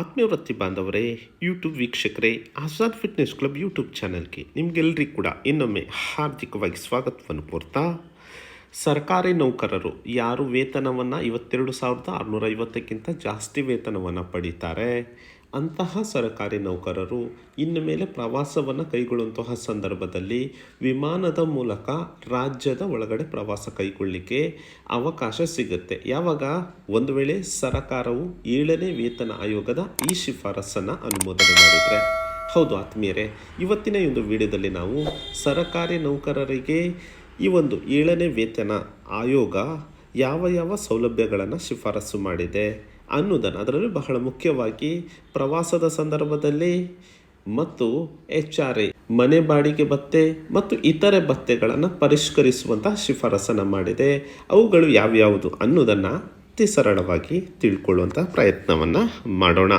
ಆತ್ಮೀಯ ವೃತ್ತಿ ಬಾಂಧವರೇ ಯೂಟ್ಯೂಬ್ ವೀಕ್ಷಕರೇ ಆಜಾದ್ ಫಿಟ್ನೆಸ್ ಕ್ಲಬ್ ಯೂಟ್ಯೂಬ್ ಚಾನಲ್ಗೆ ನಿಮಗೆಲ್ಲರಿಗೂ ಕೂಡ ಇನ್ನೊಮ್ಮೆ ಹಾರ್ದಿಕವಾಗಿ ಸ್ವಾಗತವನ್ನು ಕೋರ್ತಾ, ಸರ್ಕಾರಿ ನೌಕರರು ಯಾರು ವೇತನವನ್ನು ಇವತ್ತೆರಡು ಸಾವಿರದ ಆರುನೂರ ಐವತ್ತಕ್ಕಿಂತ ಜಾಸ್ತಿ ವೇತನವನ್ನು ಪಡೀತಾರೆ? ಅಂತಹ ಸರಕಾರಿ ನೌಕರರು ಇನ್ನು ಮೇಲೆ ಪ್ರವಾಸವನ್ನು ಕೈಗೊಳ್ಳುವಂತಹ ಸಂದರ್ಭದಲ್ಲಿ ವಿಮಾನದ ಮೂಲಕ ರಾಜ್ಯದ ಒಳಗಡೆ ಪ್ರವಾಸ ಕೈಗೊಳ್ಳಿಕ್ಕೆ ಅವಕಾಶ ಸಿಗುತ್ತೆ. ಯಾವಾಗ? ಒಂದು ವೇಳೆ ಸರಕಾರವು ಏಳನೇ ವೇತನ ಆಯೋಗದ ಈ ಶಿಫಾರಸನ್ನು ಅನುಮೋದನೆ ಮಾಡಿದರೆ. ಹೌದು ಆತ್ಮೀಯರೇ, ಇವತ್ತಿನ ಒಂದು ವಿಡಿಯೋದಲ್ಲಿ ನಾವು ಸರಕಾರಿ ನೌಕರರಿಗೆ ಈ ಒಂದು ಏಳನೇ ವೇತನ ಆಯೋಗ ಯಾವ ಯಾವ ಸೌಲಭ್ಯಗಳನ್ನು ಶಿಫಾರಸು ಮಾಡಿದೆ ಅನ್ನೋದನ್ನು. ಅದರಲ್ಲಿ ಬಹಳ ಮುಖ್ಯವಾಗಿ ಪ್ರವಾಸದ ಸಂದರ್ಭದಲ್ಲಿ ಮತ್ತು ಎಚ್ ಆರ್ ಎ ಮನೆ ಬಾಡಿಗೆ ಭತ್ತೆ ಮತ್ತು ಇತರೆ ಭತ್ತೆಗಳನ್ನು ಪರಿಷ್ಕರಿಸುವಂತಹ ಶಿಫಾರಸನ್ನು ಮಾಡಿದೆ. ಅವುಗಳು ಯಾವ್ಯಾವುದು ಅನ್ನೋದನ್ನು ಅತಿ ಸರಳವಾಗಿ ತಿಳ್ಕೊಳ್ಳುವಂಥ ಪ್ರಯತ್ನವನ್ನು ಮಾಡೋಣ.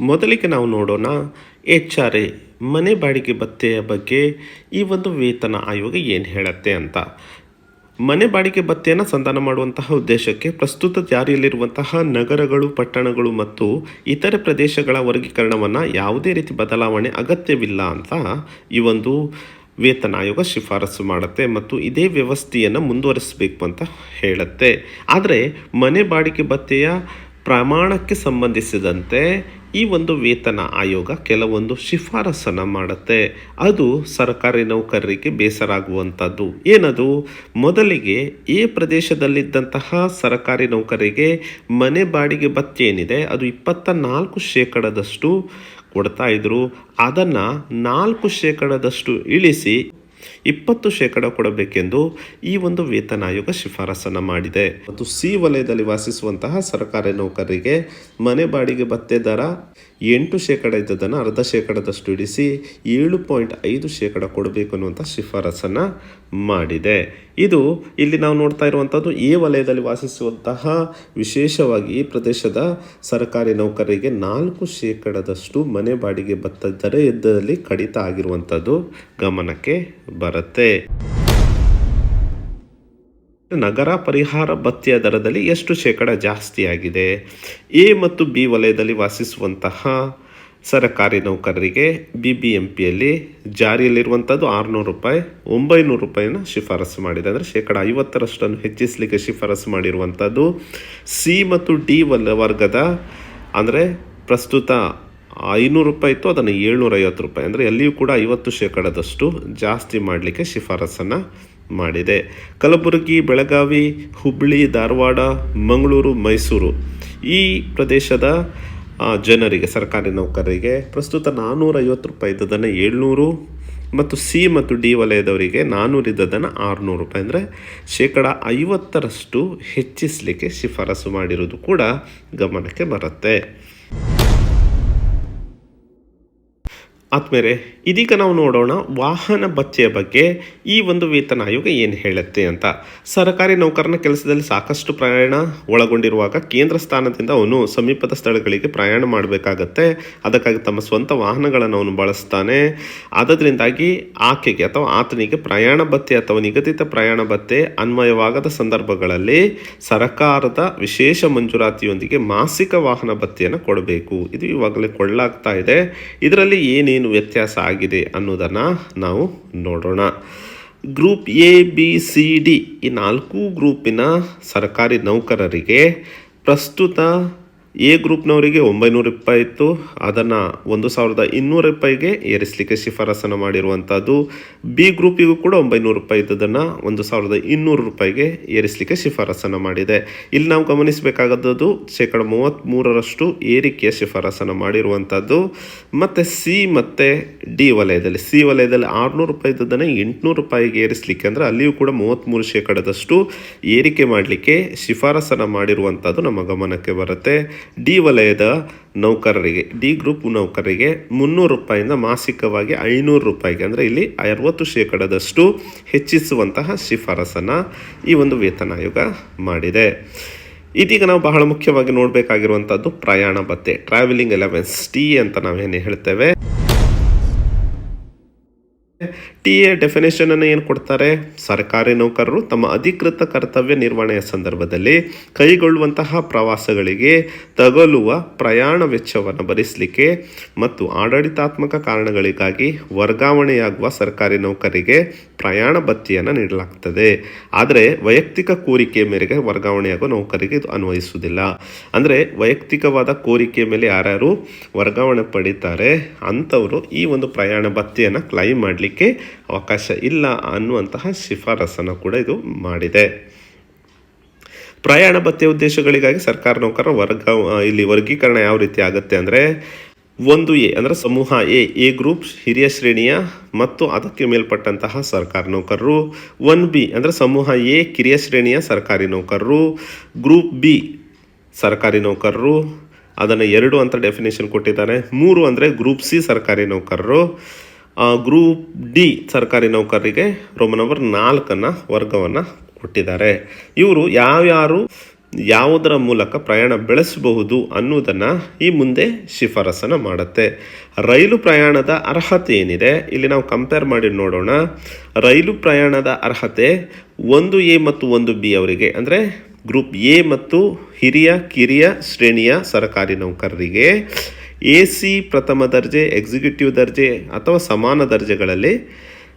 ಮೊದಲಿಗೆ ನಾವು ನೋಡೋಣ ಎಚ್ ಆರ್ ಎ ಮನೆ ಬಾಡಿಗೆ ಭತ್ತೆಯ ಬಗ್ಗೆ ಈ ಒಂದು ವೇತನ ಆಯೋಗ ಏನು ಹೇಳುತ್ತೆ ಅಂತ. ಮನೆ ಬಾಡಿಗೆ ಭತ್ಯೆಯನ್ನು ಸಂಧಾನ ಮಾಡುವಂತಹ ಉದ್ದೇಶಕ್ಕೆ ಪ್ರಸ್ತುತ ಜಾರಿಯಲ್ಲಿರುವಂತಹ ನಗರಗಳು, ಪಟ್ಟಣಗಳು ಮತ್ತು ಇತರೆ ಪ್ರದೇಶಗಳ ವರ್ಗೀಕರಣವನ್ನು ಯಾವುದೇ ರೀತಿ ಬದಲಾವಣೆ ಅಗತ್ಯವಿಲ್ಲ ಅಂತ ಈ ಒಂದು ವೇತನ ಆಯೋಗ ಶಿಫಾರಸು ಮಾಡುತ್ತೆ ಮತ್ತು ಇದೇ ವ್ಯವಸ್ಥೆಯನ್ನು ಮುಂದುವರಿಸಬೇಕು ಅಂತ ಹೇಳುತ್ತೆ. ಆದರೆ ಮನೆ ಬಾಡಿಗೆ ಭತ್ಯೆಯ ಪ್ರಮಾಣಕ್ಕೆ ಸಂಬಂಧಿಸಿದಂತೆ ಈ ಒಂದು ವೇತನ ಆಯೋಗ ಕೆಲವೊಂದು ಶಿಫಾರಸನ್ನು ಮಾಡುತ್ತೆ. ಅದು ಸರ್ಕಾರಿ ನೌಕರರಿಗೆ ಬೇಸರ ಆಗುವಂಥದ್ದು ಏನದು? ಮೊದಲಿಗೆ ಈ ಪ್ರದೇಶದಲ್ಲಿದ್ದಂತಹ ಸರ್ಕಾರಿ ನೌಕರಿಗೆ ಮನೆ ಬಾಡಿಗೆ ಏನಿದೆ ಅದು ಇಪ್ಪತ್ತ ನಾಲ್ಕು ಶೇಕಡದಷ್ಟು ಕೊಡ್ತಾ ಇದ್ರು. ಅದನ್ನು ನಾಲ್ಕು ಶೇಕಡದಷ್ಟು ಇಳಿಸಿ ಇಪ್ಪತ್ತು ಶೇಕಡ ಕೊಡಬೇಕೆಂದು ಈ ಒಂದು ವೇತನ ಆಯೋಗ ಶಿಫಾರಸನ್ನು ಮಾಡಿದೆ. ಮತ್ತು ಸಿ ವಲಯದಲ್ಲಿ ವಾಸಿಸುವಂತಹ ಸರ್ಕಾರಿ ನೌಕರರಿಗೆ ಮನೆ ಬಾಡಿಗೆ ಭತ್ತೆ ದರ ಎಂಟು ಶೇಕಡ ಇದ್ದದನ್ನು ಅರ್ಧ ಶೇಕಡದಷ್ಟು ಇಡಿಸಿ ಏಳು ಪಾಯಿಂಟ್ ಐದು ಶೇಕಡ ಕೊಡಬೇಕು ಅನ್ನುವಂಥ ಶಿಫಾರಸನ್ನು ಮಾಡಿದೆ. ಇದು ಇಲ್ಲಿ ನಾವು ನೋಡ್ತಾ ಇರುವಂಥದ್ದು ಈ ವಲಯದಲ್ಲಿ ವಾಸಿಸುವಂತಹ ವಿಶೇಷವಾಗಿ ಈ ಪ್ರದೇಶದ ಸರ್ಕಾರಿ ನೌಕರರಿಗೆ ನಾಲ್ಕು ಶೇಕಡದಷ್ಟು ಮನೆ ಬಾಡಿಗೆ ಭತ್ತ ದರ ಕಡಿತ ಆಗಿರುವಂಥದ್ದು ಗಮನಕ್ಕೆ ಬರುತ್ತೆ. ನಗರ ಪರಿಹಾರ ಭತ್ಯ ದರದಲ್ಲಿ ಎಷ್ಟು ಶೇಕಡ ಜಾಸ್ತಿಯಾಗಿದೆ ಎ ಮತ್ತು ಬಿ ವಲಯದಲ್ಲಿ ವಾಸಿಸುವಂತಹ ಸರಕಾರಿ ನೌಕರರಿಗೆ ಬಿ ಬಿ ಎಂ ಪಿಯಲ್ಲಿ ಜಾರಿಯಲ್ಲಿರುವಂಥದ್ದು ಆರುನೂರು ರೂಪಾಯಿ, ಒಂಬೈನೂರು ರೂಪಾಯಿನ ಶಿಫಾರಸು ಮಾಡಿದೆ. ಅಂದರೆ ಶೇಕಡ ಐವತ್ತರಷ್ಟನ್ನು ಹೆಚ್ಚಿಸಲಿಕ್ಕೆ ಶಿಫಾರಸು ಮಾಡಿರುವಂಥದ್ದು ಸಿ ಮತ್ತು ಡಿ ವಲ, ವರ್ಗದ ಅಂದರೆ ಪ್ರಸ್ತುತ ಐನೂರು ರೂಪಾಯಿ ಇತ್ತು, ಅದನ್ನು ಏಳ್ನೂರ ಐವತ್ತು ರೂಪಾಯಿ. ಅಂದರೆ ಎಲ್ಲಿಯೂ ಕೂಡ ಐವತ್ತು ಶೇಕಡದಷ್ಟು ಜಾಸ್ತಿ ಮಾಡಲಿಕ್ಕೆ ಶಿಫಾರಸನ್ನು ಮಾಡಿದೆ. ಕಲಬುರಗಿ, ಬೆಳಗಾವಿ, ಹುಬ್ಬಳ್ಳಿ, ಧಾರವಾಡ, ಮಂಗಳೂರು, ಮೈಸೂರು ಈ ಪ್ರದೇಶದ ಜನರಿಗೆ, ಸರ್ಕಾರಿ ನೌಕರರಿಗೆ ಪ್ರಸ್ತುತ ನಾನ್ನೂರೈವತ್ತು ರೂಪಾಯಿ ಇದ್ದದನ್ನು ಏಳ್ನೂರು ಮತ್ತು ಸಿ ಮತ್ತು ಡಿ ವಲಯದವರಿಗೆ ನಾನ್ನೂರು ಇದ್ದದನ್ನು ಆರುನೂರು ರೂಪಾಯಿ. ಅಂದರೆ ಶೇಕಡ ಐವತ್ತರಷ್ಟು ಹೆಚ್ಚಿಸಲಿಕ್ಕೆ ಶಿಫಾರಸು ಮಾಡಿರೋದು ಕೂಡ ಗಮನಕ್ಕೆ ಬರುತ್ತೆ. ಆದ್ಮೇಲೆ ಇದೀಗ ನಾವು ನೋಡೋಣ ವಾಹನ ಭತ್ಯೆಯ ಬಗ್ಗೆ ಈ ಒಂದು ವೇತನ ಆಯೋಗ ಏನು ಹೇಳುತ್ತೆ ಅಂತ. ಸರ್ಕಾರಿ ನೌಕರನ ಕೆಲಸದಲ್ಲಿ ಸಾಕಷ್ಟು ಪ್ರಯಾಣ ಒಳಗೊಂಡಿರುವಾಗ ಕೇಂದ್ರ ಸ್ಥಾನದಿಂದ ಅವನು ಸಮೀಪದ ಸ್ಥಳಗಳಿಗೆ ಪ್ರಯಾಣ ಮಾಡಬೇಕಾಗತ್ತೆ. ಅದಕ್ಕಾಗಿ ತಮ್ಮ ಸ್ವಂತ ವಾಹನಗಳನ್ನು ಅವನು ಬಳಸ್ತಾನೆ. ಅದರಿಂದಾಗಿ ಆಕೆಗೆ ಅಥವಾ ಆತನಿಗೆ ಪ್ರಯಾಣ ಭತ್ಯೆ ಅಥವಾ ನಿಗದಿತ ಪ್ರಯಾಣ ಭತ್ಯೆ ಅನ್ವಯವಾಗದ ಸಂದರ್ಭಗಳಲ್ಲಿ ಸರ್ಕಾರದ ವಿಶೇಷ ಮಂಜೂರಾತಿಯೊಂದಿಗೆ ಮಾಸಿಕ ವಾಹನ ಭತ್ಯೆಯನ್ನು ಕೊಡಬೇಕು. ಇದು ಇವಾಗಲೇ ಕೊಡಲಾಗ್ತಾ ಇದೆ. ಇದರಲ್ಲಿ ಏನೇನು ವ್ಯತ್ಯಾಸ ಆಗಿದೆ ಅನ್ನೋದನ್ನು ನಾವು ನೋಡೋಣ. Group A, B, C, D ಈ ನಾಲ್ಕು ಗ್ರೂಪಿನ ಸರ್ಕಾರಿ ನೌಕರರಿಗೆ ಪ್ರಸ್ತುತ ಎ ಗ್ರೂಪ್ನವರಿಗೆ ಒಂಬೈನೂರು ರೂಪಾಯಿ ಇತ್ತು. ಅದನ್ನು ಒಂದು ಸಾವಿರದ ಇನ್ನೂರು ರೂಪಾಯಿಗೆ ಏರಿಸಲಿಕ್ಕೆ ಶಿಫಾರಸನ್ನು ಮಾಡಿರುವಂಥದ್ದು ಬಿ ಗ್ರೂಪಿಗೂ ಕೂಡ ಒಂಬೈನೂರು ರೂಪಾಯಿ ಇದ್ದದನ್ನು ಒಂದು ಸಾವಿರದ ಇನ್ನೂರು ರೂಪಾಯಿಗೆ ಏರಿಸಲಿಕ್ಕೆ ಶಿಫಾರಸನ್ನು ಮಾಡಿದೆ. ಇಲ್ಲಿ ನಾವು ಗಮನಿಸಬೇಕಾಗದ್ದು ಶೇಕಡ ಮೂವತ್ತ್ಮೂರರಷ್ಟು ಏರಿಕೆಯ ಶಿಫಾರಸನ್ನು ಮಾಡಿರುವಂಥದ್ದು ಮತ್ತು ಸಿ ಮತ್ತು ಡಿ ವಲಯದಲ್ಲಿ, ಸಿ ವಲಯದಲ್ಲಿ ಆರುನೂರು ರೂಪಾಯಿ ಇದ್ದದನ್ನು ಎಂಟುನೂರು ರೂಪಾಯಿಗೆ ಏರಿಸಲಿಕ್ಕೆ ಅಂದರೆ ಅಲ್ಲಿಯೂ ಕೂಡ ಮೂವತ್ತ್ಮೂರು ಶೇಕಡದಷ್ಟು ಏರಿಕೆ ಮಾಡಲಿಕ್ಕೆ ಶಿಫಾರಸನ್ನು ಮಾಡಿರುವಂಥದ್ದು ನಮ್ಮ ಗಮನಕ್ಕೆ ಬರುತ್ತೆ. ಡಿ ವಲಯದ ನೌಕರರಿಗೆ, ಡಿ ಗ್ರೂಪ್ ನೌಕರರಿಗೆ ಮುನ್ನೂರು ರೂಪಾಯಿಂದ ಮಾಸಿಕವಾಗಿ ಐನೂರು ರೂಪಾಯಿಗೆ, ಅಂದರೆ ಇಲ್ಲಿ ಅರವತ್ತು ಶೇಕಡದಷ್ಟು ಹೆಚ್ಚಿಸುವಂತಹ ಶಿಫಾರಸನ್ನು ಈ ಒಂದು ವೇತನ ಆಯೋಗ ಮಾಡಿದೆ. ಇದೀಗ ನಾವು ಬಹಳ ಮುಖ್ಯವಾಗಿ ನೋಡಬೇಕಾಗಿರುವಂಥದ್ದು ಪ್ರಯಾಣ ಭತ್ತೆ ಟ್ರಾವೆಲಿಂಗ್ ಎಲೆವೆನ್ಸ್ ಟಿ ಅಂತ ನಾವೇನು ಹೇಳ್ತೇವೆ. ಟಿ ಎ ಡೆಫಿನೇಷನನ್ನು ಏನು ಕೊಡ್ತಾರೆ? ಸರ್ಕಾರಿ ನೌಕರರು ತಮ್ಮ ಅಧಿಕೃತ ಕರ್ತವ್ಯ ನಿರ್ವಹಣೆಯ ಸಂದರ್ಭದಲ್ಲಿ ಕೈಗೊಳ್ಳುವಂತಹ ಪ್ರವಾಸಗಳಿಗೆ ತಗಲುವ ಪ್ರಯಾಣ ವೆಚ್ಚವನ್ನು ಭರಿಸಲಿಕ್ಕೆ ಮತ್ತು ಆಡಳಿತಾತ್ಮಕ ಕಾರಣಗಳಿಗಾಗಿ ವರ್ಗಾವಣೆಯಾಗುವ ಸರ್ಕಾರಿ ನೌಕರಿಗೆ ಪ್ರಯಾಣ ಭತ್ಯೆಯನ್ನು ನೀಡಲಾಗ್ತದೆ. ಆದರೆ ವೈಯಕ್ತಿಕ ಕೋರಿಕೆ ಮೇರೆಗೆ ವರ್ಗಾವಣೆಯಾಗುವ ನೌಕರಿಗೆ ಇದು ಅನ್ವಯಿಸುವುದಿಲ್ಲ. ಅಂದರೆ ವೈಯಕ್ತಿಕವಾದ ಕೋರಿಕೆ ಮೇಲೆ ಯಾರ್ಯಾರು ವರ್ಗಾವಣೆ ಪಡೀತಾರೆ, ಅಂಥವರು ಈ ಒಂದು ಪ್ರಯಾಣ ಭತ್ಯೆಯನ್ನು ಕ್ಲೈಮ್ ಮಾಡಲಿಕ್ಕೆ ಅವಕಾಶ ಇಲ್ಲ ಅನ್ನುವಂತಹ ಶಿಫಾರಸನ್ನು ಕೂಡ ಇದು ಮಾಡಿದೆ. ಪ್ರಯಾಣ ಭತ್ಯೆ ಉದ್ದೇಶಗಳಿಗಾಗಿ ಸರ್ಕಾರ ನೌಕರರ ವರ್ಗ ಇಲ್ಲಿ ವರ್ಗೀಕರಣ ಯಾವ ರೀತಿ ಆಗುತ್ತೆ ಅಂದರೆ ಒಂದು ಎ, ಅಂದರೆ ಸಮೂಹ ಎ ಎ ಗ್ರೂಪ್, ಹಿರಿಯ ಶ್ರೇಣಿಯ ಮತ್ತು ಅದಕ್ಕೆ ಮೇಲ್ಪಟ್ಟಂತಹ ಸರ್ಕಾರಿ ನೌಕರರು. ಒನ್ ಬಿ, ಅಂದರೆ ಸಮೂಹ ಎ, ಕಿರಿಯ ಶ್ರೇಣಿಯ ಸರ್ಕಾರಿ ನೌಕರರು. ಗ್ರೂಪ್ ಬಿ, ಸರ್ಕಾರಿ ನೌಕರರು. ಅದನ್ನು ಎರಡು ಅಂತ ಡೆಫಿನೇಷನ್ ಕೊಟ್ಟಿದ್ದಾರೆ. ಮೂರು ಅಂದರೆ ಗ್ರೂಪ್ ಸಿ ಸರ್ಕಾರಿ ನೌಕರರು. ಗ್ರೂಪ್ ಡಿ ಸರ್ಕಾರಿ ನೌಕರರಿಗೆ ರೋಮನ್ ನಂಬರ್ ನಾಲ್ಕನ್ನು ವರ್ಗವನ್ನು ಕೊಟ್ಟಿದ್ದಾರೆ. ಇವರು ಯಾವ್ಯಾರು ಯಾವುದರ ಮೂಲಕ ಪ್ರಯಾಣ ಬೆಳೆಸಬಹುದು ಅನ್ನೋದನ್ನು ಈ ಮುಂದೆ ಶಿಫಾರಸನ್ನು ಮಾಡುತ್ತೆ. ರೈಲು ಪ್ರಯಾಣದ ಅರ್ಹತೆ ಏನಿದೆ? ಇಲ್ಲಿ ನಾವು ಕಂಪೇರ್ ಮಾಡಿ ನೋಡೋಣ. ರೈಲು ಪ್ರಯಾಣದ ಅರ್ಹತೆ ಒಂದು ಎ ಮತ್ತು ಒಂದು ಬಿ ಅವರಿಗೆ, ಅಂದರೆ ಗ್ರೂಪ್ ಎ ಮತ್ತು ಹಿರಿಯ, ಕಿರಿಯ, ಶ್ರೇಣಿಯ ಸರ್ಕಾರಿ ನೌಕರರಿಗೆ ಎ ಸಿ ಪ್ರಥಮ ದರ್ಜೆ, ಎಕ್ಸಿಕ್ಯೂಟಿವ್ ದರ್ಜೆ ಅಥವಾ ಸಮಾನ ದರ್ಜೆಗಳಲ್ಲಿ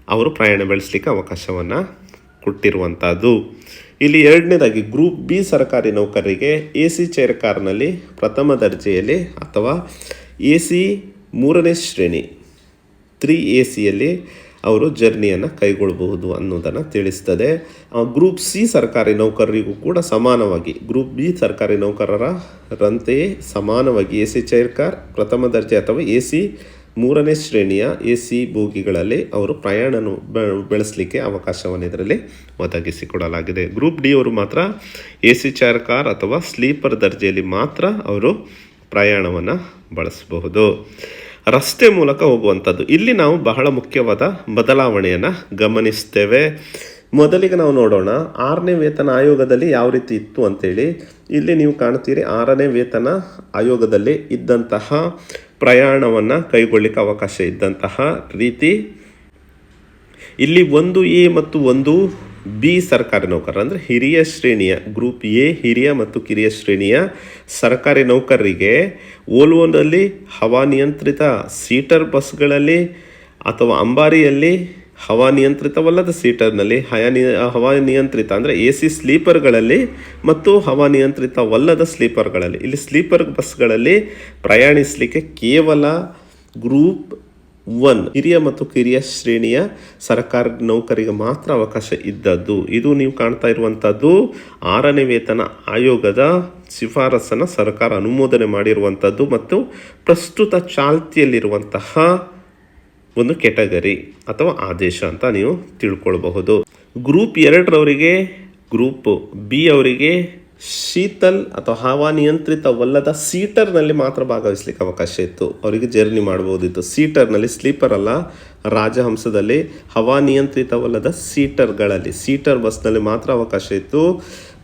ಅವರು ಪ್ರಯಾಣ ಬೆಳೆಸಲಿಕ್ಕೆ ಅವಕಾಶವನ್ನು ಕೊಟ್ಟಿರುವಂಥದ್ದು ಇಲ್ಲಿ ಎರಡನೇದಾಗಿ ಗ್ರೂಪ್ ಬಿ ಸರ್ಕಾರಿ ನೌಕರರಿಗೆ ಎ ಸಿ ಚೇರ್ ಕಾರ್ನಲ್ಲಿ ಪ್ರಥಮ ದರ್ಜೆಯಲ್ಲಿ ಅಥವಾ ಎ ಸಿ ಮೂರನೇ ಶ್ರೇಣಿ, ತ್ರೀ ಎ ಸಿಯಲ್ಲಿ ಅವರು ಜರ್ನಿಯನ್ನು ಕೈಗೊಳ್ಳಬಹುದು ಅನ್ನೋದನ್ನು ತಿಳಿಸ್ತದೆ. ಗ್ರೂಪ್ ಸಿ ಸರ್ಕಾರಿ ನೌಕರರಿಗೂ ಕೂಡ ಸಮಾನವಾಗಿ, ಗ್ರೂಪ್ ಬಿ ಸರ್ಕಾರಿ ನೌಕರರಂತೆಯೇ ಸಮಾನವಾಗಿ ಎ ಸಿ ಚೇರ್ ಕಾರ್ ಪ್ರಥಮ ದರ್ಜೆ ಅಥವಾ ಎ ಸಿ ಮೂರನೇ ಶ್ರೇಣಿಯ ಎ ಸಿ ಬೋಗಿಗಳಲ್ಲಿ ಅವರು ಪ್ರಯಾಣನು ಬೆ- ಬೆಳೆಸಲಿಕ್ಕೆ ಅವಕಾಶವನ್ನು ಇದರಲ್ಲಿ ಒದಗಿಸಿಕೊಡಲಾಗಿದೆ. ಗ್ರೂಪ್ ಡಿ ಅವರು ಮಾತ್ರ ಎ ಸಿ ಚೇರ್ ಕಾರ್ ಅಥವಾ ಸ್ಲೀಪರ್ ದರ್ಜೆಯಲ್ಲಿ ಮಾತ್ರ ಅವರು ಪ್ರಯಾಣವನ್ನು ಬಳಸಬಹುದು. ರಸ್ತೆ ಮೂಲಕ ಹೋಗುವಂಥದ್ದು. ಇಲ್ಲಿ ನಾವು ಬಹಳ ಮುಖ್ಯವಾದ ಬದಲಾವಣೆಯನ್ನು ಗಮನಿಸ್ತೇವೆ. ಮೊದಲಿಗೆ ನಾವು ನೋಡೋಣ, ಆರನೇ ವೇತನ ಆಯೋಗದಲ್ಲಿ ಯಾವ ರೀತಿ ಇತ್ತು ಅಂತೇಳಿ. ಇಲ್ಲಿ ನೀವು ಕಾಣ್ತೀರಿ ಆರನೇ ವೇತನ ಆಯೋಗದಲ್ಲಿ ಇದ್ದಂತಹ ಪ್ರಯಾಣವನ್ನು ಕೈಗೊಳ್ಳಿಕ್ಕೆ ಅವಕಾಶ ಇದ್ದಂತಹ ರೀತಿ. ಇಲ್ಲಿ ಒಂದು ಎ ಮತ್ತು ಒಂದು ಬಿ ಸರ್ಕಾರಿ ನೌಕರರು ಅಂದರೆ ಹಿರಿಯ ಶ್ರೇಣಿಯ, ಗ್ರೂಪ್ ಎ ಹಿರಿಯ ಮತ್ತು ಕಿರಿಯ ಶ್ರೇಣಿಯ ಸರ್ಕಾರಿ ನೌಕರರಿಗೆ ಓಲ್ವೋನಲ್ಲಿ ಹವಾನಿಯಂತ್ರಿತ ಸೀಟರ್ ಬಸ್ಗಳಲ್ಲಿ ಅಥವಾ ಅಂಬಾರಿಯಲ್ಲಿ ಹವಾನಿಯಂತ್ರಿತವಲ್ಲದ ಸೀಟರ್ನಲ್ಲಿ ಹಯಾನಿ ಹವಾನಿಯಂತ್ರಿತ ಅಂದರೆ ಎ ಸಿ ಸ್ಲೀಪರ್ಗಳಲ್ಲಿ ಮತ್ತು ಹವಾನಿಯಂತ್ರಿತವಲ್ಲದ ಸ್ಲೀಪರ್ಗಳಲ್ಲಿ. ಇಲ್ಲಿ ಸ್ಲೀಪರ್ ಬಸ್ಗಳಲ್ಲಿ ಪ್ರಯಾಣಿಸಲಿಕ್ಕೆ ಕೇವಲ ಗ್ರೂಪ್ ಒನ್, ಹಿರಿಯ ಮತ್ತು ಕಿರಿಯ ಶ್ರೇಣಿಯ ಸರ್ಕಾರ ನೌಕರಿಗೆ ಮಾತ್ರ ಅವಕಾಶ ಇದ್ದದ್ದು. ಇದು ನೀವು ಕಾಣ್ತಾ ಇರುವಂಥದ್ದು ಆರನೇ ವೇತನ ಆಯೋಗದ ಶಿಫಾರಸನ್ನು ಸರ್ಕಾರ ಅನುಮೋದನೆ ಮಾಡಿರುವಂಥದ್ದು ಮತ್ತು ಪ್ರಸ್ತುತ ಚಾಲ್ತಿಯಲ್ಲಿರುವಂತಹ ಒಂದು ಕೆಟಗರಿ ಅಥವಾ ಆದೇಶ ಅಂತ ನೀವು ತಿಳ್ಕೊಳ್ಬಹುದು. ಗ್ರೂಪ್ ಎರಡರವರಿಗೆ, ಗ್ರೂಪ್ ಬಿ ಅವರಿಗೆ ಶೀತಲ್ ಅಥವಾ ಹವಾನಿಯಂತ್ರಿತವಲ್ಲದ ಸೀಟರ್ನಲ್ಲಿ ಮಾತ್ರ ಭಾಗವಹಿಸಲಿಕ್ಕೆ ಅವಕಾಶ ಇತ್ತು. ಅವರಿಗೆ ಜರ್ನಿ ಮಾಡ್ಬೋದಿತ್ತು ಸೀಟರ್ನಲ್ಲಿ ಸ್ಲೀಪರ್ ಅಲ್ಲ, ರಾಜಹಂಸದಲ್ಲಿ ಹವಾನಿಯಂತ್ರಿತವಲ್ಲದ ಸೀಟರ್ಗಳಲ್ಲಿ, ಸೀಟರ್ ಬಸ್ನಲ್ಲಿ ಮಾತ್ರ ಅವಕಾಶ ಇತ್ತು.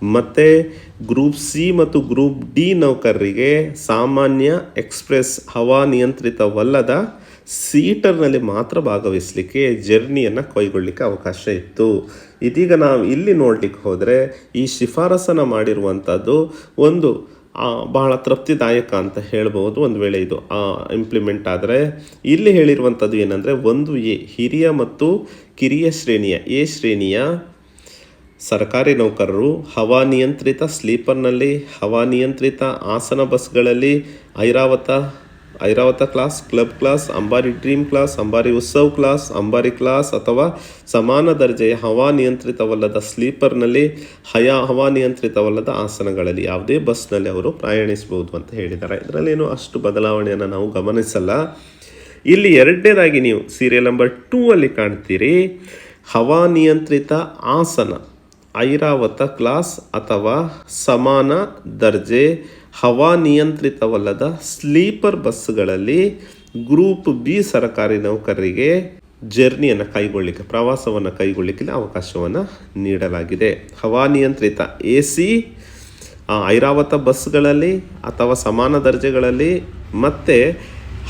ಮತ್ತು ಗ್ರೂಪ್ ಸಿ ಮತ್ತು ಗ್ರೂಪ್ ಡಿ ನೌಕರರಿಗೆ ಸಾಮಾನ್ಯ ಎಕ್ಸ್ಪ್ರೆಸ್ ಹವಾನಿಯಂತ್ರಿತವಲ್ಲದ ಸೀಟರ್ನಲ್ಲಿ ಮಾತ್ರ ಭಾಗವಹಿಸಲಿಕ್ಕೆ ಜರ್ನಿಯನ್ನು ಕೈಗೊಳ್ಳಲಿಕ್ಕೆ ಅವಕಾಶ ಇತ್ತು. ಇದೀಗ ನಾವು ಇಲ್ಲಿ ನೋಡಲಿಕ್ಕೆ ಹೋದರೆ ಈ ಶಿಫಾರಸನ್ನು ಮಾಡಿರುವಂಥದ್ದು ಒಂದು ಬಹಳ ತೃಪ್ತಿದಾಯಕ ಅಂತ ಹೇಳ್ಬೋದು ಒಂದು ವೇಳೆ ಇದು ಇಂಪ್ಲಿಮೆಂಟ್ ಆದರೆ. ಇಲ್ಲಿ ಹೇಳಿರುವಂಥದ್ದು ಏನಂದರೆ ಒಂದು ಎ, ಹಿರಿಯ ಮತ್ತು ಕಿರಿಯ ಶ್ರೇಣಿಯ, ಎ ಶ್ರೇಣಿಯ ಸರ್ಕಾರಿ ನೌಕರರು ಹವಾನಿಯಂತ್ರಿತ ಸ್ಲೀಪರ್ನಲ್ಲಿ ಹವಾನಿಯಂತ್ರಿತ ಆಸನ ಬಸ್ಗಳಲ್ಲಿ, Airavat Airavat class club class Ambari dream class Ambari Utsav class ಅಂಬಾರಿ ಕ್ಲಾಸ್ ಅಥವಾ ಸಮಾನ ದರ್ಜೆಯ ಹವಾನಿಯಂತ್ರಿತವಲ್ಲದ ಸ್ಲೀಪರ್ನಲ್ಲಿ ಹಯ ಹವಾನಿಯಂತ್ರಿತವಲ್ಲದ ಆಸನಗಳಲ್ಲಿ ಯಾವುದೇ ಬಸ್ನಲ್ಲಿ ಅವರು ಪ್ರಯಾಣಿಸಬಹುದು ಅಂತ ಹೇಳಿದ್ದಾರೆ. ಇದರಲ್ಲೇನು ಅಷ್ಟು ಬದಲಾವಣೆಯನ್ನು ನಾವು ಗಮನಿಸಲ್ಲ. ಇಲ್ಲಿ ಎರಡನೇದಾಗಿ ನೀವು ಸೀರಿಯಲ್ ನಂಬರ್ ಟೂ ಅಲ್ಲಿ ಕಾಣ್ತೀರಿ. ಹವಾನಿಯಂತ್ರಿತ ಆಸನ, ಐರಾವತ ಕ್ಲಾಸ್ ಅಥವಾ ಸಮಾನ ದರ್ಜೆ ಹವಾನಿಯಂತ್ರಿತವಲ್ಲದ ಸ್ಲೀಪರ್ ಬಸ್ಗಳಲ್ಲಿ ಗ್ರೂಪ್ ಬಿ ಸರ್ಕಾರಿ ನೌಕರರಿಗೆ ಜರ್ನಿಯನ್ನು ಕೈಗೊಳ್ಳಿಕ್ಕೆ, ಪ್ರವಾಸವನ್ನು ಕೈಗೊಳ್ಳಿಕ್ಕೆ ಅವಕಾಶವನ್ನು ನೀಡಲಾಗಿದೆ. ಹವಾನಿಯಂತ್ರಿತ ಎ ಸಿ ಐರಾವತ ಬಸ್ಗಳಲ್ಲಿ ಅಥವಾ ಸಮಾನ ದರ್ಜೆಗಳಲ್ಲಿ ಮತ್ತು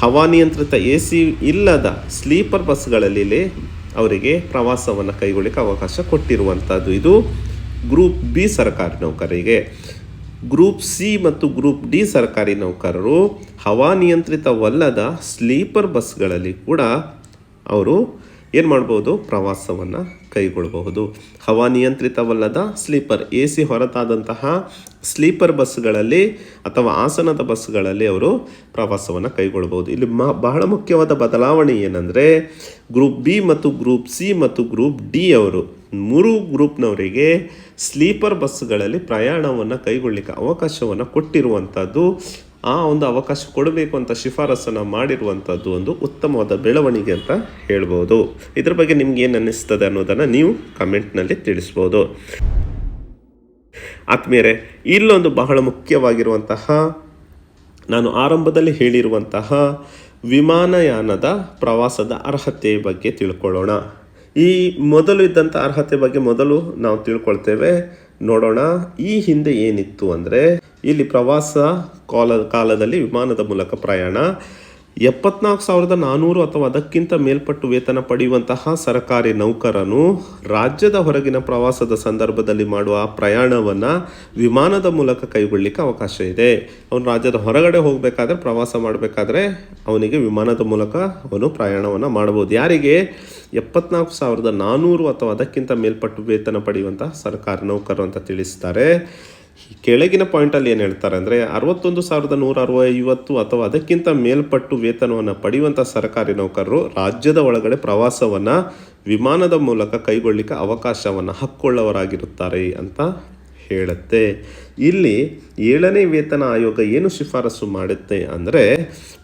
ಹವಾನಿಯಂತ್ರಿತ ಎ ಸಿ ಇಲ್ಲದ ಸ್ಲೀಪರ್ ಬಸ್ಗಳಲ್ಲಿ ಅವರಿಗೆ ಪ್ರವಾಸವನ್ನು ಕೈಗೊಳ್ಳಿಕ್ಕೆ ಅವಕಾಶ ಕೊಟ್ಟಿರುವಂಥದ್ದು ಇದು ಗ್ರೂಪ್ ಬಿ ಸರ್ಕಾರಿ ನೌಕರರಿಗೆ. ಗ್ರೂಪ್ ಸಿ ಮತ್ತು ಗ್ರೂಪ್ ಡಿ ಸರ್ಕಾರಿ ನೌಕರರು ಹವಾನಿಯಂತ್ರಿತವಲ್ಲದ ಸ್ಲೀಪರ್ ಬಸ್ಗಳಲ್ಲಿ ಕೂಡ ಅವರು ಏನು ಮಾಡ್ಬೋದು? ಪ್ರವಾಸವನ್ನು ಕೈಗೊಳ್ಳಬಹುದು ಹವಾನಿಯಂತ್ರಿತವಲ್ಲದ ಸ್ಲೀಪರ್ ಎ ಸಿ ಹೊರತಾದಂತಹ ಸ್ಲೀಪರ್ ಬಸ್ಗಳಲ್ಲಿ ಅಥವಾ ಆಸನದ ಬಸ್ಗಳಲ್ಲಿ ಅವರು ಪ್ರವಾಸವನ್ನು ಕೈಗೊಳ್ಳಬಹುದು ಇಲ್ಲಿ ಮ, ಬಹಳ ಮುಖ್ಯವಾದ ಬದಲಾವಣೆ ಏನಂದರೆ, ಗ್ರೂಪ್ ಬಿ ಮತ್ತು ಗ್ರೂಪ್ ಸಿ ಮತ್ತು ಗ್ರೂಪ್ ಡಿ ಅವರು, ಮೂರು ಗ್ರೂಪ್ನವರಿಗೆ ಸ್ಲೀಪರ್ ಬಸ್ಗಳಲ್ಲಿ ಪ್ರಯಾಣವನ್ನು ಕೈಗೊಳ್ಳಿಕ್ಕೆ ಅವಕಾಶವನ್ನು ಕೊಟ್ಟಿರುವಂಥದ್ದು ಆ ಒಂದು ಅವಕಾಶ ಕೊಡಬೇಕು ಅಂತ ಶಿಫಾರಸನ್ನು ಮಾಡಿರುವಂಥದ್ದು ಒಂದು ಉತ್ತಮವಾದ ಬೆಳವಣಿಗೆ ಅಂತ ಹೇಳ್ಬೋದು. ಇದ್ರ ಬಗ್ಗೆ ನಿಮ್ಗೆ ಏನು ಅನ್ನಿಸ್ತದೆ ಅನ್ನೋದನ್ನು ನೀವು ಕಮೆಂಟ್ನಲ್ಲಿ ತಿಳಿಸ್ಬೋದು. ಆತ್ಮೀಯರೇ, ಇಲ್ಲೊಂದು ಬಹಳ ಮುಖ್ಯವಾಗಿರುವಂತಹ, ನಾನು ಆರಂಭದಲ್ಲಿ ಹೇಳಿರುವಂತಹ ವಿಮಾನಯಾನದ ಪ್ರವಾಸದ ಅರ್ಹತೆ ಬಗ್ಗೆ ತಿಳ್ಕೊಳ್ಳೋಣ. ಈ ಮೊದಲು ಇದ್ದಂಥ ಅರ್ಹತೆ ಬಗ್ಗೆ ಮೊದಲು ನಾವು ತಿಳ್ಕೊಳ್ತೇವೆ. ನೋಡೋಣ, ಈ ಹಿಂದೆ ಏನಿತ್ತು ಅಂದರೆ, ಇಲ್ಲಿ ಪ್ರವಾಸ ಕಾಲ ಕಾಲದಲ್ಲಿ ವಿಮಾನದ ಮೂಲಕ ಪ್ರಯಾಣ. ಎಪ್ಪತ್ನಾಲ್ಕು ಸಾವಿರದ ನಾನ್ನೂರು ಅಥವಾ ಅದಕ್ಕಿಂತ ಮೇಲ್ಪಟ್ಟು ವೇತನ ಪಡೆಯುವಂತಹ ಸರ್ಕಾರಿ ನೌಕರನು ರಾಜ್ಯದ ಹೊರಗಿನ ಪ್ರವಾಸದ ಸಂದರ್ಭದಲ್ಲಿ ಮಾಡುವ ಪ್ರಯಾಣವನ್ನು ವಿಮಾನದ ಮೂಲಕ ಕೈಗೊಳ್ಳಿಕ್ಕೆ ಅವಕಾಶ ಇದೆ. ಅವನು ರಾಜ್ಯದ ಹೊರಗಡೆ ಹೋಗಬೇಕಾದ್ರೆ ಪ್ರವಾಸ ಮಾಡಬೇಕಾದ್ರೆ ಅವನಿಗೆ ವಿಮಾನದ ಮೂಲಕ ಅವನು ಪ್ರಯಾಣವನ್ನು ಮಾಡಬಹುದು. ಯಾರಿಗೆ? ಎಪ್ಪತ್ನಾಲ್ಕು ಸಾವಿರದ ನಾನ್ನೂರು ಅಥವಾ ಅದಕ್ಕಿಂತ ಮೇಲ್ಪಟ್ಟು ವೇತನ ಪಡೆಯುವಂತಹ ಸರ್ಕಾರಿ ನೌಕರರು ಅಂತ ತಿಳಿಸ್ತಾರೆ. ಕೆಳಗಿನ ಪಾಯಿಂಟಲ್ಲಿ ಏನು ಹೇಳ್ತಾರೆ ಅಂದರೆ ಅರವತ್ತೊಂದು ಸಾವಿರದ ನೂರ ಅರವೈವತ್ತು ಅಥವಾ ಅದಕ್ಕಿಂತ ಮೇಲ್ಪಟ್ಟು ವೇತನವನ್ನು ಪಡೆಯುವಂಥ ಸರ್ಕಾರಿ ನೌಕರರು ರಾಜ್ಯದ ಒಳಗಡೆ ಪ್ರವಾಸವನ್ನು ವಿಮಾನದ ಮೂಲಕ ಕೈಗೊಳ್ಳಿಕ್ಕೆ ಅವಕಾಶವನ್ನು ಹಕ್ಕೊಳ್ಳವರಾಗಿರುತ್ತಾರೆ ಅಂತ ಹೇಳುತ್ತೆ. ಇಲ್ಲಿ ಏಳನೇ ವೇತನ ಆಯೋಗ ಏನು ಶಿಫಾರಸು ಮಾಡುತ್ತೆ ಅಂದರೆ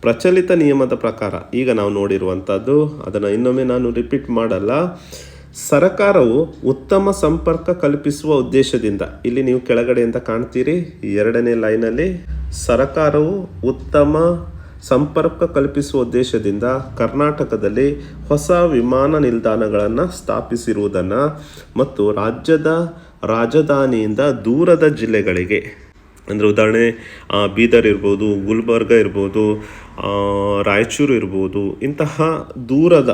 ಪ್ರಚಲಿತ ನಿಯಮದ ಪ್ರಕಾರ, ಈಗ ನಾವು ನೋಡಿರುವಂಥದ್ದು ಅದನ್ನು ಇನ್ನೊಮ್ಮೆ ನಾನು ರಿಪೀಟ್ ಮಾಡಲ್ಲ. ಸರ್ಕಾರವು ಉತ್ತಮ ಸಂಪರ್ಕ ಕಲ್ಪಿಸುವ ಉದ್ದೇಶದಿಂದ, ಇಲ್ಲಿ ನೀವು ಕೆಳಗಡೆಯಿಂದ ಕಾಣ್ತೀರಿ ಎರಡನೇ ಲೈನಲ್ಲಿ, ಸರಕಾರವು ಉತ್ತಮ ಸಂಪರ್ಕ ಕಲ್ಪಿಸುವ ಉದ್ದೇಶದಿಂದ ಕರ್ನಾಟಕದಲ್ಲಿ ಹೊಸ ವಿಮಾನ ನಿಲ್ದಾಣಗಳನ್ನು ಸ್ಥಾಪಿಸಿರುವುದನ್ನು ಮತ್ತು ರಾಜ್ಯದ ರಾಜಧಾನಿಯಿಂದ ದೂರದ ಜಿಲ್ಲೆಗಳಿಗೆ, ಅಂದರೆ ಉದಾಹರಣೆ ಬೀದರ್ ಇರ್ಬೋದು, ಗುಲ್ಬರ್ಗ ಇರ್ಬೋದು ರಾಯಚೂರು ಇರ್ಬೋದು, ಇಂತಹ ದೂರದ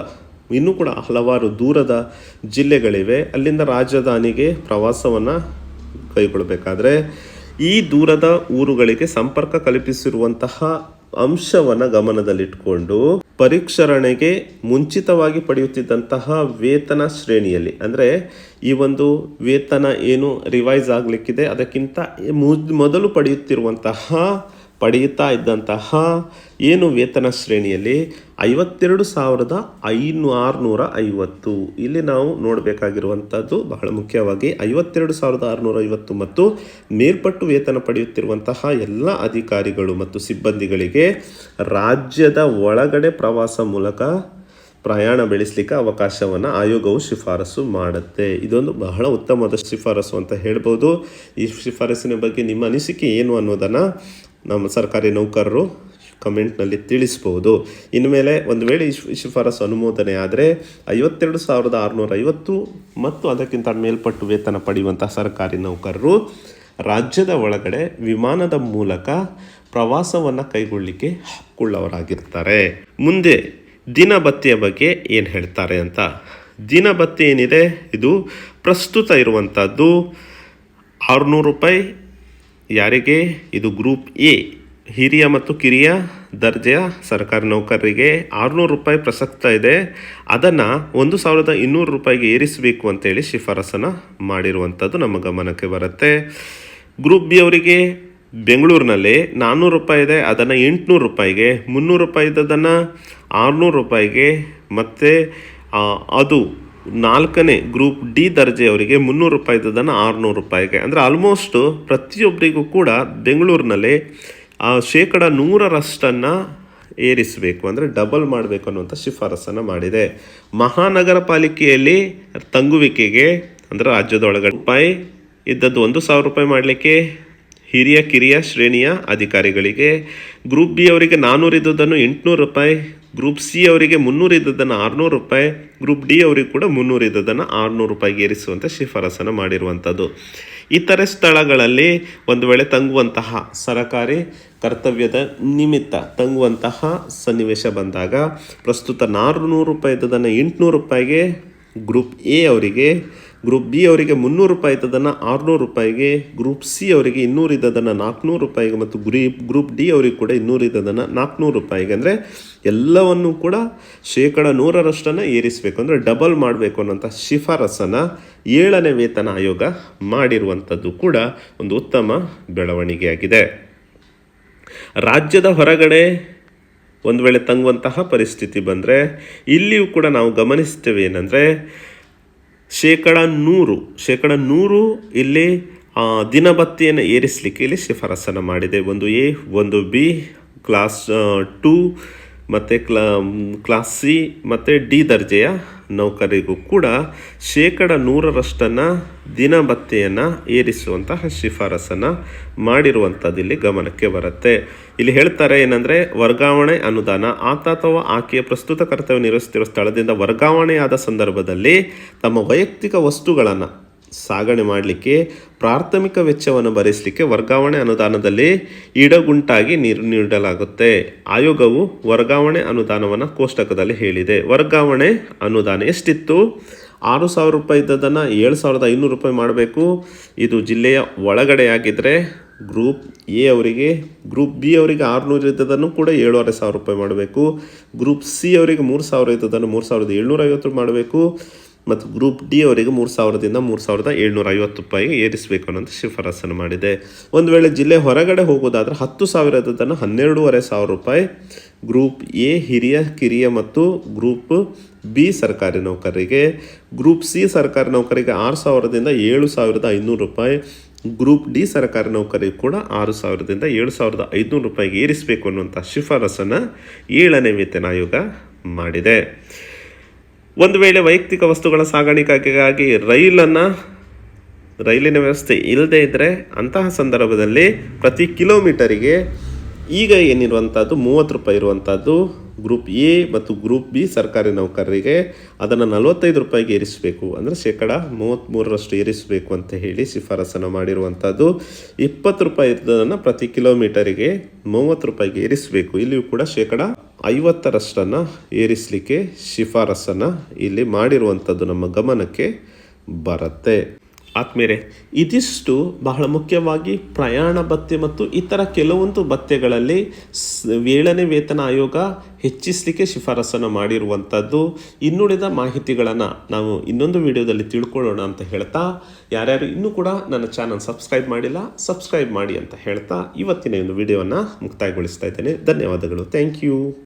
ಇನ್ನೂ ಕೂಡ ಹಲವಾರು ದೂರದ ಜಿಲ್ಲೆಗಳಿವೆ. ಅಲ್ಲಿಂದ ರಾಜಧಾನಿಗೆ ಪ್ರವಾಸವನ್ನು ಕೈಗೊಳ್ಳಬೇಕಾದ್ರೆ ಈ ದೂರದ ಊರುಗಳಿಗೆ ಸಂಪರ್ಕ ಕಲ್ಪಿಸಿರುವಂತಹ ಅಂಶವನ್ನು ಗಮನದಲ್ಲಿಟ್ಕೊಂಡು ಪರೀಕ್ಷರಣೆಗೆ ಮುಂಚಿತವಾಗಿ ಪಡೆಯುತ್ತಿದ್ದಂತಹ ವೇತನ ಶ್ರೇಣಿಯಲ್ಲಿ, ಅಂದರೆ ಈ ಒಂದು ವೇತನ ಏನು ರಿವೈಸ್ ಆಗಲಿಕ್ಕಿದೆ, ಅದಕ್ಕಿಂತ ಮುದ್- ಮೊದಲು ಪಡೆಯುತ್ತಿರುವಂತಹ, ಪಡೆಯುತ್ತಾ ಇದ್ದಂತಹ ಏನು ವೇತನ ಶ್ರೇಣಿಯಲ್ಲಿ ಐವತ್ತೆರಡು ಸಾವಿರದ ಐನು ಆರುನೂರ ಐವತ್ತು ಇಲ್ಲಿ ನಾವು ನೋಡಬೇಕಾಗಿರುವಂಥದ್ದು ಬಹಳ ಮುಖ್ಯವಾಗಿ ಐವತ್ತೆರಡು ಸಾವಿರದ ಆರುನೂರ ಐವತ್ತು ಮತ್ತು ಮೇಲ್ಪಟ್ಟು ವೇತನ ಪಡೆಯುತ್ತಿರುವಂತಹ ಎಲ್ಲ ಅಧಿಕಾರಿಗಳು ಮತ್ತು ಸಿಬ್ಬಂದಿಗಳಿಗೆ ರಾಜ್ಯದ ಒಳಗಡೆ ಪ್ರವಾಸ ಮೂಲಕ ಪ್ರಯಾಣ ಬೆಳೆಸಲಿಕ್ಕೆ ಅವಕಾಶವನ್ನು ಆಯೋಗವು ಶಿಫಾರಸು ಮಾಡುತ್ತೆ. ಇದೊಂದು ಬಹಳ ಉತ್ತಮವಾದ ಶಿಫಾರಸು ಅಂತ ಹೇಳ್ಬೋದು. ಈ ಶಿಫಾರಸಿನ ಬಗ್ಗೆ ನಿಮ್ಮ ಅನಿಸಿಕೆ ಏನು ಅನ್ನೋದನ್ನು ನಮ್ಮ ಸರ್ಕಾರಿ ನೌಕರರು ಕಮೆಂಟ್ನಲ್ಲಿ ತಿಳಿಸ್ಬೋದು. ಇನ್ಮೇಲೆ ಒಂದು ವೇಳೆ ಶಿಫಾರಸು ಅನುಮೋದನೆ ಆದರೆ ಐವತ್ತೆರಡು ಸಾವಿರದ ಆರುನೂರ ಐವತ್ತು ಮತ್ತು ಅದಕ್ಕಿಂತ ಮೇಲ್ಪಟ್ಟು ವೇತನ ಪಡೆಯುವಂಥ ಸರ್ಕಾರಿ ನೌಕರರು ರಾಜ್ಯದ ಒಳಗಡೆ ವಿಮಾನದ ಮೂಲಕ ಪ್ರವಾಸವನ್ನು ಕೈಗೊಳ್ಳಲಿಕ್ಕೆ ಹಕ್ಕುಳ್ಳವರಾಗಿರ್ತಾರೆ. ಮುಂದೆ ದಿನಭತ್ಯೆಯ ಬಗ್ಗೆ ಏನು ಹೇಳ್ತಾರೆ ಅಂತ. ದಿನಭತ್ಯೆ ಏನಿದೆ? ಇದು ಪ್ರಸ್ತುತ ಇರುವಂಥದ್ದು ಆರುನೂರು ರೂಪಾಯಿ ಯಾರಿಗೆ? ಇದು ಗ್ರೂಪ್ ಎ. ಹಿರಿಯ ಮತ್ತು ಕಿರಿಯ ದರ್ಜೆಯ ಸರ್ಕಾರಿ ನೌಕರರಿಗೆ ಆರುನೂರು ರೂಪಾಯಿ ಪ್ರಸಕ್ತ ಇದೆ. ಅದನ್ನು ಒಂದು ಸಾವಿರದ ಇನ್ನೂರು ರೂಪಾಯಿಗೆ ಏರಿಸಬೇಕು ಅಂತೇಳಿ ಶಿಫಾರಸನ್ನು ಮಾಡಿರುವಂಥದ್ದು ನಮ್ಮ ಗಮನಕ್ಕೆ ಬರುತ್ತೆ. ಗ್ರೂಪ್ ಬಿ ಅವರಿಗೆ ಬೆಂಗಳೂರಿನಲ್ಲಿ ನಾನ್ನೂರು ರೂಪಾಯಿ ಇದೆ. ಅದನ್ನು ಎಂಟುನೂರು ರೂಪಾಯಿಗೆ, ಮುನ್ನೂರು ರೂಪಾಯಿ ಇದ್ದದನ್ನು ಆರುನೂರು ರೂಪಾಯಿಗೆ, ಮತ್ತು ಅದು ನಾಲ್ಕನೇ ಗ್ರೂಪ್ ಡಿ ದರ್ಜೆಯವರಿಗೆ ಮುನ್ನೂರು ರೂಪಾಯಿ ಇದ್ದದನ್ನು ಆರುನೂರು ರೂಪಾಯಿಗೆ. ಅಂದರೆ ಆಲ್ಮೋಸ್ಟು ಪ್ರತಿಯೊಬ್ಬರಿಗೂ ಕೂಡ ಬೆಂಗಳೂರಿನಲ್ಲಿ ಆ ಶೇಕಡ ನೂರರಷ್ಟನ್ನು ಏರಿಸಬೇಕು, ಅಂದರೆ ಡಬಲ್ ಮಾಡಬೇಕು ಅನ್ನುವಂಥ ಶಿಫಾರಸನ್ನು ಮಾಡಿದೆ. ಮಹಾನಗರ ಪಾಲಿಕೆಯಲ್ಲಿ ತಂಗುವಿಕೆಗೆ, ಅಂದರೆ ರಾಜ್ಯದೊಳಗಡೆ ರೂಪಾಯಿ ಇದ್ದದ್ದು ಒಂದು ಸಾವಿರ ರೂಪಾಯಿ ಮಾಡಲಿಕ್ಕೆ, ಹಿರಿಯ, ಕಿರಿಯ, ಶ್ರೇಣಿಯ ಅಧಿಕಾರಿಗಳಿಗೆ ಗ್ರೂಪ್ ಬಿ ಅವರಿಗೆ ನಾನ್ನೂರು ಇದ್ದದ್ದನ್ನು ಎಂಟುನೂರು ರೂಪಾಯಿ ಗ್ರೂಪ್ ಸಿ ಅವರಿಗೆ ಮುನ್ನೂರು ಇದ್ದದ್ದನ್ನು ಆರುನೂರು ರೂಪಾಯಿ ಗ್ರೂಪ್ ಡಿ ಅವರಿಗೆ ಕೂಡ ಮುನ್ನೂರು ಇದ್ದದ್ದನ್ನು ಆರುನೂರು ರೂಪಾಯಿಗೆ ಏರಿಸುವಂಥ ಶಿಫಾರಸನ್ನು ಮಾಡಿರುವಂಥದ್ದು ಇತರೆ ಸ್ಥಳಗಳಲ್ಲಿ ಒಂದು ವೇಳೆ ತಂಗುವಂತಹ ಸರಕಾರಿ ಕರ್ತವ್ಯದ ನಿಮಿತ್ತ ತಂಗುವಂತಹ ಸನ್ನಿವೇಶ ಬಂದಾಗ ಪ್ರಸ್ತುತ ನಾರುನೂರು ರೂಪಾಯಿ ಇದ್ದದನ್ನು ಎಂಟುನೂರು ರೂಪಾಯಿಗೆ ಗ್ರೂಪ್ ಎ ಅವರಿಗೆ ಗ್ರೂಪ್ ಬಿ ಅವರಿಗೆ ಮುನ್ನೂರು ರೂಪಾಯಿ ಇದ್ದದನ್ನು ಆರುನೂರು ರೂಪಾಯಿಗೆ ಗ್ರೂಪ್ ಸಿ ಅವರಿಗೆ ಇನ್ನೂರು ಇದ್ದದನ್ನು ನಾಲ್ಕುನೂರು ರೂಪಾಯಿಗೆ ಮತ್ತು ಗ್ರೂಪ್ ಗ್ರೂಪ್ ಡಿ ಅವರಿಗೆ ಕೂಡ ಇನ್ನೂರು ಇದ್ದದನ್ನು ನಾಲ್ಕುನೂರು ರೂಪಾಯಿಗೆ. ಅಂದರೆ ಎಲ್ಲವನ್ನು ಕೂಡ ಶೇಕಡ ನೂರರಷ್ಟನ್ನು ಏರಿಸಬೇಕು. ಅಂದರೆ ಡಬಲ್ ಮಾಡಬೇಕು ಅನ್ನೋಂಥ ಶಿಫಾರಸನ್ನು ಏಳನೇ ವೇತನ ಆಯೋಗ ಮಾಡಿರುವಂಥದ್ದು ಕೂಡ ಒಂದು ಉತ್ತಮ ಬೆಳವಣಿಗೆಯಾಗಿದೆ. ರಾಜ್ಯದ ಹೊರಗಡೆ ಒಂದು ವೇಳೆ ತಂಗುವಂತಹ ಪರಿಸ್ಥಿತಿ ಬಂದರೆ ಇಲ್ಲಿಯೂ ಕೂಡ ನಾವು ಗಮನಿಸ್ತೇವೆ ಏನಂದರೆ ಶೇಕಡ ನೂರು ಶೇಕಡ ನೂರು ಇಲ್ಲಿ ದಿನಭತ್ತಿಯನ್ನು ಏರಿಸಲಿಕ್ಕೆ ಇಲ್ಲಿ ಶಿಫಾರಸನ್ನು ಮಾಡಿದೆ. ಒಂದು ಎ, ಒಂದು ಬಿ, ಕ್ಲಾಸ್ ಟೂ, ಮತ್ತು ಕ್ಲಾ, ಕ್ಲಾಸ್ ಸಿ, ಮತ್ತು ಡಿ ದರ್ಜೆಯ ನೌಕರಿಗೂ ಕೂಡ ಶೇಕಡ ನೂರರಷ್ಟನ್ನು ದಿನಭತ್ಯೆಯನ್ನು ಏರಿಸುವಂತಹ ಶಿಫಾರಸನ್ನು ಮಾಡಿರುವಂಥದ್ದು ಇಲ್ಲಿ ಗಮನಕ್ಕೆ ಬರುತ್ತೆ. ಇಲ್ಲಿ ಹೇಳ್ತಾರೆ ಏನಂದರೆ, ವರ್ಗಾವಣೆ ಅನುದಾನ ಆತ ಅಥವಾ ಆಕೆಯ ಪ್ರಸ್ತುತ ಕರ್ತವ್ಯ ನಿರ್ವಹಿಸುತ್ತಿರುವ ಸ್ಥಳದಿಂದ ವರ್ಗಾವಣೆಯಾದ ಸಂದರ್ಭದಲ್ಲಿ ತಮ್ಮ ವೈಯಕ್ತಿಕ ವಸ್ತುಗಳನ್ನು ಸಾಗಣೆ ಮಾಡಲಿಕ್ಕೆ ಪ್ರಾಥಮಿಕ ವೆಚ್ಚವನ್ನು ಭರಿಸಲಿಕ್ಕೆ ವರ್ಗಾವಣೆ ಅನುದಾನದಲ್ಲಿ ಇಡಗುಂಟಾಗಿ ನೀರು ನೀಡಲಾಗುತ್ತೆ. ಆಯೋಗವು ವರ್ಗಾವಣೆ ಅನುದಾನವನ್ನು ಕೋಷ್ಟಕದಲ್ಲಿ ಹೇಳಿದೆ. ವರ್ಗಾವಣೆ ಅನುದಾನ ಎಷ್ಟಿತ್ತು? ಆರು ಸಾವಿರ ರೂಪಾಯಿ ಇದ್ದದನ್ನು ಏಳು ಸಾವಿರದ ಐನೂರು ರೂಪಾಯಿ ಮಾಡಬೇಕು. ಇದು ಜಿಲ್ಲೆಯ ಒಳಗಡೆ ಆಗಿದ್ದರೆ ಗ್ರೂಪ್ ಎ ಅವರಿಗೆ, ಗ್ರೂಪ್ ಬಿ ಅವರಿಗೆ ಆರುನೂರು ಇದ್ದದನ್ನು ಕೂಡ ಏಳುವರೆ ಸಾವಿರ ರೂಪಾಯಿ ಮಾಡಬೇಕು. ಗ್ರೂಪ್ ಸಿ ಅವರಿಗೆ ಮೂರು ಸಾವಿರ ಇದ್ದದನ್ನು ಮೂರು ಸಾವಿರದ ಏಳ್ನೂರ ಐವತ್ತು ಮಾಡಬೇಕು. ಮತ್ತು ಗ್ರೂಪ್ ಡಿ ಅವರಿಗೆ ಮೂರು ಸಾವಿರದಿಂದ ಮೂರು ಸಾವಿರದ ಏಳ್ನೂರ ಐವತ್ತು ರೂಪಾಯಿಗೆ ಏರಿಸಬೇಕು ಅನ್ನೋದು ಶಿಫಾರಸನ್ನು ಮಾಡಿದೆ. ಒಂದು ವೇಳೆ ಜಿಲ್ಲೆ ಹೊರಗಡೆ ಹೋಗೋದಾದರೆ ಹತ್ತು ಸಾವಿರದನ್ನು ಹನ್ನೆರಡೂವರೆ ಸಾವಿರ ರೂಪಾಯಿ ಗ್ರೂಪ್ ಎ ಹಿರಿಯ, ಕಿರಿಯ ಮತ್ತು ಗ್ರೂಪ್ ಬಿ ಸರ್ಕಾರಿ ನೌಕರರಿಗೆ, ಗ್ರೂಪ್ ಸಿ ಸರ್ಕಾರಿ ನೌಕರಿಗೆ ಆರು ಸಾವಿರದಿಂದ ಏಳು ಸಾವಿರದ ಐನೂರು ರೂಪಾಯಿ, ಗ್ರೂಪ್ ಡಿ ಸರ್ಕಾರಿ ನೌಕರಿಗೆ ಕೂಡ ಆರು ಸಾವಿರದಿಂದ ಏಳು ಸಾವಿರದ ಐದುನೂರು ರೂಪಾಯಿಗೆ ಏರಿಸಬೇಕು ಅನ್ನುವಂಥ ಶಿಫಾರಸನ್ನು ಏಳನೇ ವೇತನ ಆಯೋಗ ಮಾಡಿದೆ. ಒಂದು ವೇಳೆ ವೈಯಕ್ತಿಕ ವಸ್ತುಗಳ ಸಾಗಾಣಿಕೆಗಾಗಿ ರೈಲನ್ನು, ರೈಲಿನ ವ್ಯವಸ್ಥೆ ಇಲ್ಲದೇ ಇದ್ದರೆ ಅಂತಹ ಸಂದರ್ಭದಲ್ಲಿ ಪ್ರತಿ ಕಿಲೋಮೀಟರಿಗೆ ಈಗ ಏನಿರುವಂಥದ್ದು ಮೂವತ್ತು ರೂಪಾಯಿ ಇರುವಂಥದ್ದು ಗ್ರೂಪ್ ಎ ಮತ್ತು ಗ್ರೂಪ್ ಬಿ ಸರ್ಕಾರಿ ನೌಕರರಿಗೆ ಅದನ್ನು ನಲವತ್ತೈದು ರೂಪಾಯಿಗೆ ಏರಿಸಬೇಕು. ಅಂದರೆ ಶೇಕಡ ಮೂವತ್ತ್ಮೂರರಷ್ಟು ಏರಿಸಬೇಕು ಅಂತ ಹೇಳಿ ಶಿಫಾರಸನ್ನು ಮಾಡಿರುವಂಥದ್ದು ಇಪ್ಪತ್ತು ರೂಪಾಯಿ ಇದ್ದದನ್ನು ಪ್ರತಿ ಕಿಲೋಮೀಟರಿಗೆ ಮೂವತ್ತು ರೂಪಾಯಿಗೆ ಏರಿಸಬೇಕು. ಇಲ್ಲಿಯೂ ಕೂಡ ಶೇಕಡ ಐವತ್ತರಷ್ಟನ್ನು ಏರಿಸಲಿಕ್ಕೆ ಶಿಫಾರಸನ್ನು ಇಲ್ಲಿ ಮಾಡಿರುವಂಥದ್ದು ನಮ್ಮ ಗಮನಕ್ಕೆ ಬರುತ್ತೆ. ಆತ್ಮೇರೆ ಇದಿಷ್ಟು ಬಹಳ ಮುಖ್ಯವಾಗಿ ಪ್ರಯಾಣ ಭತ್ಯೆ ಮತ್ತು ಇತರ ಕೆಲವೊಂದು ಭತ್ಯೆಗಳಲ್ಲಿ ಏಳನೇ ವೇತನ ಆಯೋಗ ಹೆಚ್ಚಿಸಲಿಕ್ಕೆ ಶಿಫಾರಸನ್ನು ಮಾಡಿರುವಂಥದ್ದು. ಇನ್ನುಳಿದ ಮಾಹಿತಿಗಳನ್ನು ನಾವು ಇನ್ನೊಂದು ವಿಡಿಯೋದಲ್ಲಿ ತಿಳ್ಕೊಳ್ಳೋಣ ಅಂತ ಹೇಳ್ತಾ, ಯಾರ್ಯಾರು ಇನ್ನೂ ಕೂಡ ನನ್ನ ಚಾನಲ್ ಸಬ್ಸ್ಕ್ರೈಬ್ ಮಾಡಿಲ್ಲ, ಸಬ್ಸ್ಕ್ರೈಬ್ ಮಾಡಿ ಅಂತ ಹೇಳ್ತಾ ಇವತ್ತಿನ ಒಂದು ವಿಡಿಯೋವನ್ನು ಮುಕ್ತಾಯಗೊಳಿಸ್ತಾ ಇದ್ದೇನೆ. ಧನ್ಯವಾದಗಳು. Thank you.